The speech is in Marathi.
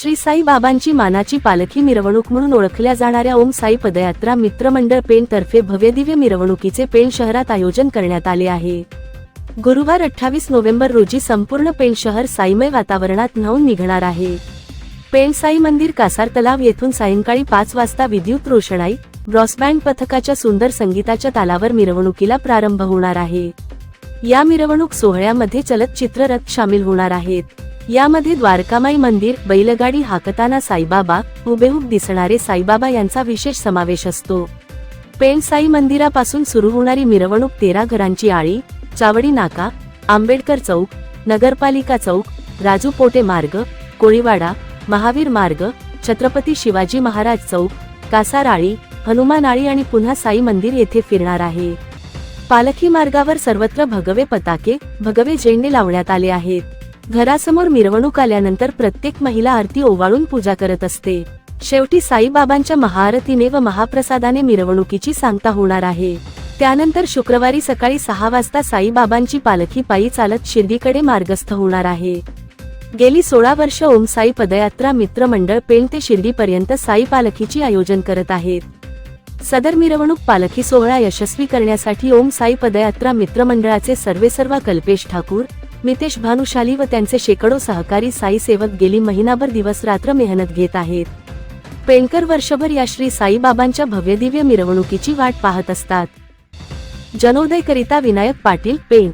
श्री साई बाबांची मानाची पालखी मिरवणूक म्हणून ओळखल्या जाणाऱ्या ओम साई पदयात्रा मित्रमंडळ पेण तर्फे भव्यदिव्य मिरवणुकीचे पेण शहरात आयोजन करण्यात आले आहे. गुरुवार अठ्ठावीस नोव्हेंबर रोजी संपूर्ण पेण शहर साईमय वातावरणात न्हावून निघणार आहे. पेण साई मंदिर कासार तलाव येथून सायंकाळी पाच वाजता विद्युत रोषणाई ब्रॉसबँड पथकाच्या सुंदर संगीताच्या तालावर मिरवणुकीला प्रारंभ होणार आहे. या मिरवणूक सोहळ्यामध्ये चलचित्र रथ सामील होणार आहेत. यामध्ये द्वारकामाई मंदिर बैलगाडी हाकताना साईबाबा हुबेहूब दिसणारे साईबाबा यांचा विशेष समावेश असतो. पेण साई मंदिरापासून सुरू होणारी मिरवणूक तेरा घरांची आळी चावडी नाका आंबेडकर चौक नगरपालिका चौक राजू पोटे मार्ग कोळीवाडा महावीर मार्ग छत्रपती शिवाजी महाराज चौक कासाराळी हनुमान आळी आणि पुन्हा साई मंदिर येथे फिरणार आहे. पालखी मार्गावर सर्वत्र भगवे पताके भगवे झेंडे लावण्यात आले आहेत. घरासमोर मिरवणूक आल्यानंतर प्रत्येक महिला आरती ओवाळून पूजा करत असते. शेवटी साईबाबांच्या महाआरतीने व महाप्रसादाने मिरवणुकीची सांगता होणार आहे. त्यानंतर शुक्रवारी सकाळी सहा वाजता साईबाबांची पालखी पायी चालत शिर्डीकडे मार्गस्थ होणार आहे. गेली सोळा वर्ष ओम साई पदयात्रा मित्र मंडळ पेण ते शिर्डीपर्यंत साई पालखीची आयोजन करत आहेत. सदर मिरवणूक पालखी सोहळा यशस्वी करण्यासाठी ओम साई पदयात्रा मित्रमंडळाचे सर्वेसर्वा कल्पेश ठाकूर मितेश भानुशाली व त्यांचे शेकडो सहकारी साई सेवक गेली महिनाभर दिवस रात्र मेहनत घेत आहेत. पेणकर वर्षभर या श्री साईबाबांच्या भव्यदिव्य मिरवणुकीची वाट पाहत असतात. जनोदयकरिता विनायक पाटील पेण